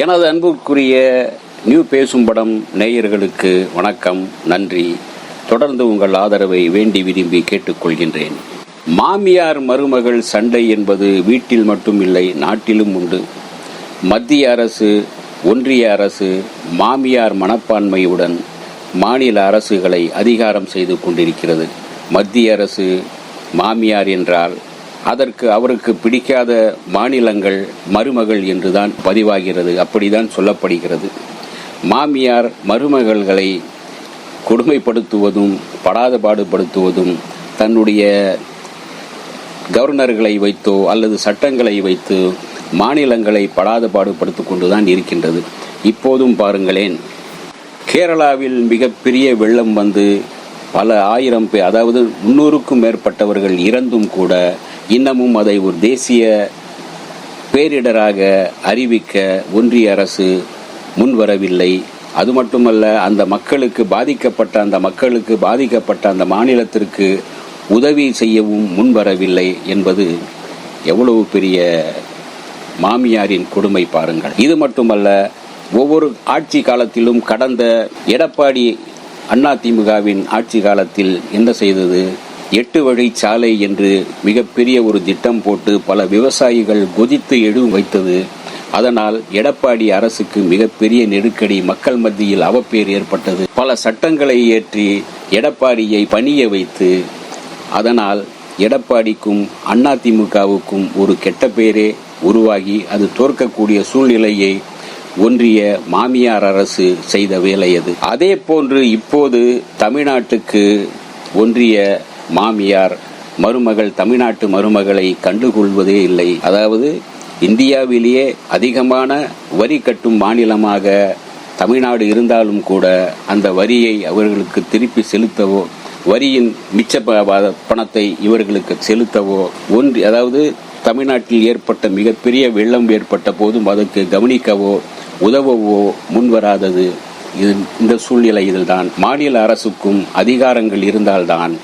எனது அன்புக்குரிய நியூ பேசும் படம் நேயர்களுக்கு வணக்கம் நன்றி. தொடர்ந்து உங்கள் ஆதரவை வேண்டி விரும்பி கேட்டுக்கொள்கின்றேன். மாமியார் மருமகள் சண்டை என்பது வீட்டில் மட்டும் இல்லை நாட்டிலும் உண்டு. மத்திய அரசு ஒன்றிய அரசு மாமியார் மனப்பான்மையுடன் மாநில அரசுகளை அதிகாரம் செய்து கொண்டிருக்கிறது. மத்திய அரசு மாமியார் என்றால் அதற்கு அவருக்கு பிடிக்காத மாநிலங்கள் மருமகள் என்றுதான் பதிவாகிறது. அப்படிதான் சொல்லப்படுகிறது. மாமியார் மருமகள்களை கொடுமைப்படுத்துவதும் படாத பாடுபடுத்துவதும் தன்னுடைய கவர்னர்களை வைத்தோ அல்லது சட்டங்களை வைத்து மாநிலங்களை படாத பாடுபடுத்திக் கொண்டுதான் இருக்கின்றது. இப்போதும் பாருங்களேன் கேரளாவில் மிகப்பெரிய வெள்ளம் வந்து பல ஆயிரம் பேர் அதாவது முன்னூறுக்கும் மேற்பட்டவர்கள் இறந்தும் கூட இன்னமும் அதை ஒரு தேசிய பேரிடராக அறிவிக்க ஒன்றிய அரசு முன்வரவில்லை. அது மட்டுமல்ல அந்த மக்களுக்கு பாதிக்கப்பட்ட அந்த மக்களுக்கு பாதிக்கப்பட்ட அந்த மாநிலத்திற்கு உதவி செய்யவும் முன்வரவில்லை என்பது எவ்வளவு பெரிய மாமியாரின் கொடுமை பாருங்கள். இது மட்டுமல்ல ஒவ்வொரு ஆட்சி காலத்திலும் கடந்த எடப்பாடி அதிமுகவின் ஆட்சி காலத்தில் என்ன செய்தது? எட்டு வழி சாலை என்று மிகப்பெரிய ஒரு திட்டம் போட்டு பல விவசாயிகள் கொதித்து எழு வைத்தது. அதனால் எடப்பாடி அரசுக்கு மிகப்பெரிய நெருக்கடி மக்கள் மத்தியில் அவப்பேர் ஏற்பட்டது. பல சட்டங்களை ஏற்றி எடப்பாடியை பணிய வைத்து அதனால் எடப்பாடிக்கும் அதிமுகவுக்கும் ஒரு கெட்ட பெயரே உருவாகி அது தோற்கக்கூடிய சூழ்நிலையை ஒன்றிய மாமியார் அரசு செய்த வேலை அது. அதே போன்று இப்போது தமிழ்நாட்டுக்கு ஒன்றிய மாமியார் மருமகள் தமிழ்நாட்டு மருமகளை கண்டுகொள்வதே இல்லை. அதாவது இந்தியாவிலேயே அதிகமான வரி கட்டும் மாநிலமாக தமிழ்நாடு இருந்தாலும் கூட அந்த வரியை அவர்களுக்கு திருப்பி செலுத்தவோ வரியின் மிச்ச பணத்தை இவர்களுக்கு செலுத்தவோ ஒன்று அதாவது தமிழ்நாட்டில் ஏற்பட்ட மிகப்பெரிய வெள்ளம் ஏற்பட்ட போதும் அதற்கு கவனிக்கவோ உதவவோ முன்வராதது. இது இந்த சூழ்நிலையில்தான் மாநில அரசுக்கும் அதிகாரங்கள் இருந்தால்தான்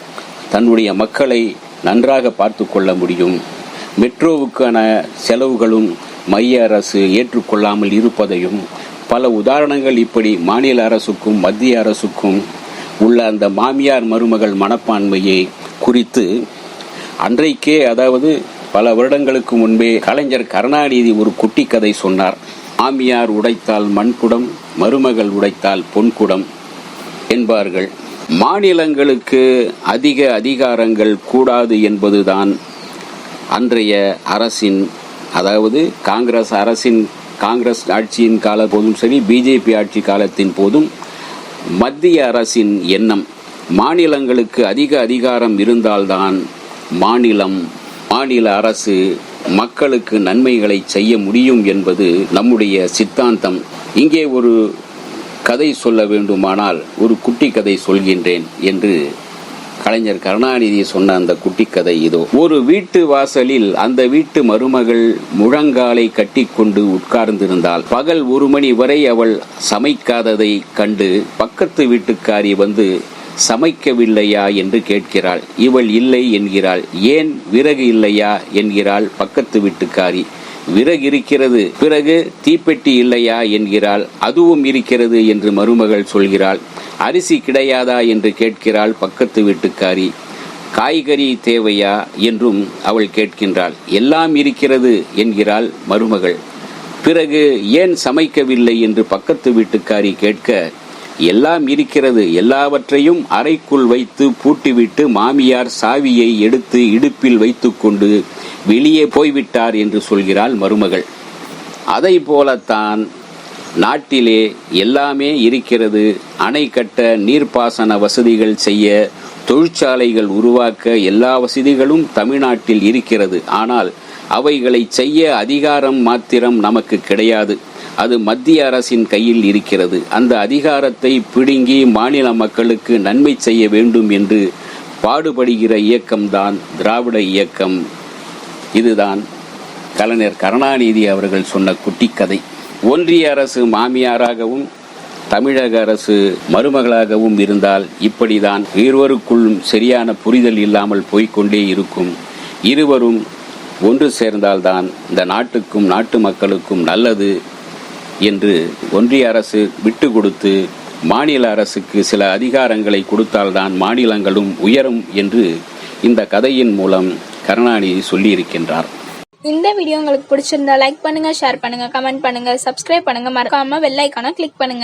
தன்னுடைய மக்களை நன்றாக பார்த்து கொள்ள முடியும். மெட்ரோவுக்கான செலவுகளும் மைய அரசு ஏற்றுக்கொள்ளாமல் இருப்பதையும் பல உதாரணங்கள் இப்படி மாநில அரசுக்கும் மத்திய அரசுக்கும் உள்ள அந்த மாமியார் மருமகள் மனப்பான்மையை குறித்து அன்றைக்கே அதாவது பல வருடங்களுக்கு முன்பே கலைஞர் கருணாநிதி ஒரு குட்டி கதை சொன்னார். மாமியார் உடைத்தால் மண்குடம் மருமகள் உடைத்தால் பொன்குடம் என்பார்கள். மாநிலங்களுக்கு அதிக அதிகாரங்கள் கூடாது என்பதுதான் அன்றைய அரசின் அதாவது காங்கிரஸ் அரசின் காங்கிரஸ் ஆட்சியின் கால போதும் சரி பிஜேபி ஆட்சி காலத்தின் போதும் மத்திய அரசின் எண்ணம் மாநிலங்களுக்கு அதிக அதிகாரம் இருந்தால்தான் மாநிலம் மாநில அரசு மக்களுக்கு நன்மைகளை செய்ய முடியும் என்பது நம்முடைய சித்தாந்தம். இங்கே ஒரு கதை சொல்ல வேண்டுமானால் ஒரு குட்டி கதை சொல்கின்றேன் என்று கலைஞர் கருணாநிதி சொன்ன அந்த குட்டி கதை இதோ. ஒரு வீட்டு வாசலில் அந்த வீட்டு மருமகள் முழங்காலை கட்டிக்கொண்டு உட்கார்ந்திருந்தாள். பகல் ஒரு மணி வரை அவள் சமைக்காததை கண்டு பக்கத்து வீட்டுக்காரி வந்து சமைக்கவில்லையா? என்று கேட்கிறாள். இவள் இல்லை என்கிறாள். ஏன்? விறகு இல்லையா? என்கிறாள் பக்கத்து வீட்டுக்காரி. விறகு இருக்கிறது. பிறகு தீப்பெட்டி இல்லையா என்கிறாள். அதுவும் இருக்கிறது என்று மருமகள் சொல்கிறாள். அரிசி கிடையாதா என்று கேட்கிறாள் பக்கத்து வீட்டுக்காரி. காய்கறி தேவையா என்றும் அவள் கேட்கின்றாள். எல்லாம் இருக்கிறது என்கிறாள் மருமகள். பிறகு ஏன் சமைக்கவில்லை என்று பக்கத்து வீட்டுக்காரி கேட்க எல்லாம் இருக்கிறது. எல்லாவற்றையும் அறைக்குள் வைத்து பூட்டிவிட்டு மாமியார் சாவியை எடுத்து இடுப்பில் வைத்துக்கொண்டு வெளியே போய்விட்டார் என்று சொல்கிறாள் மருமகள். அதை போலத்தான் நாட்டிலே எல்லாமே இருக்கிறது. அணை கட்ட நீர்ப்பாசன வசதிகள் செய்ய தொழிற்சாலைகள் உருவாக்க எல்லா வசதிகளும் தமிழ்நாட்டில் இருக்கிறது. ஆனால் அவைகளை செய்ய அதிகாரம் மாத்திரம் நமக்கு கிடையாது. அது மத்திய அரசின் கையில் இருக்கிறது. அந்த அதிகாரத்தை பிடுங்கி மாநில மக்களுக்கு நன்மை செய்ய வேண்டும் என்று பாடுபடுகிற இயக்கம்தான் திராவிட இயக்கம். இதுதான் கலைஞர் கருணாநிதி அவர்கள் சொன்ன குட்டிக்கதை. ஒன்றிய அரசு மாமியாராகவும் தமிழக அரசு மருமகளாகவும் இருந்தால் இப்படிதான் இருவருக்குள்ளும் சரியான புரிதல் இல்லாமல் போய்கொண்டே இருக்கும். இருவரும் ஒன்று சேர்ந்தால்தான் இந்த நாட்டுக்கும் நாட்டு மக்களுக்கும் நல்லது. என்று ஒன்றிய அரசு விட்டு கொடுத்து மாநில அரசுக்கு சில அதிகாரங்களை கொடுத்தால்தான் மாநிலங்களும் உயரும் என்று இந்த கதையின் மூலம் கருணாநிதி சொல்லியிருக்கின்றார். இந்த வீடியோ உங்களுக்கு பிடிச்சிருந்தா லைக் பண்ணுங்க ஷேர் பண்ணுங்க கமெண்ட் பண்ணுங்க சப்ஸ்கிரைப் பண்ணுங்க. மறக்காம வெள்ளைக்கான கிளிக் பண்ணுங்க.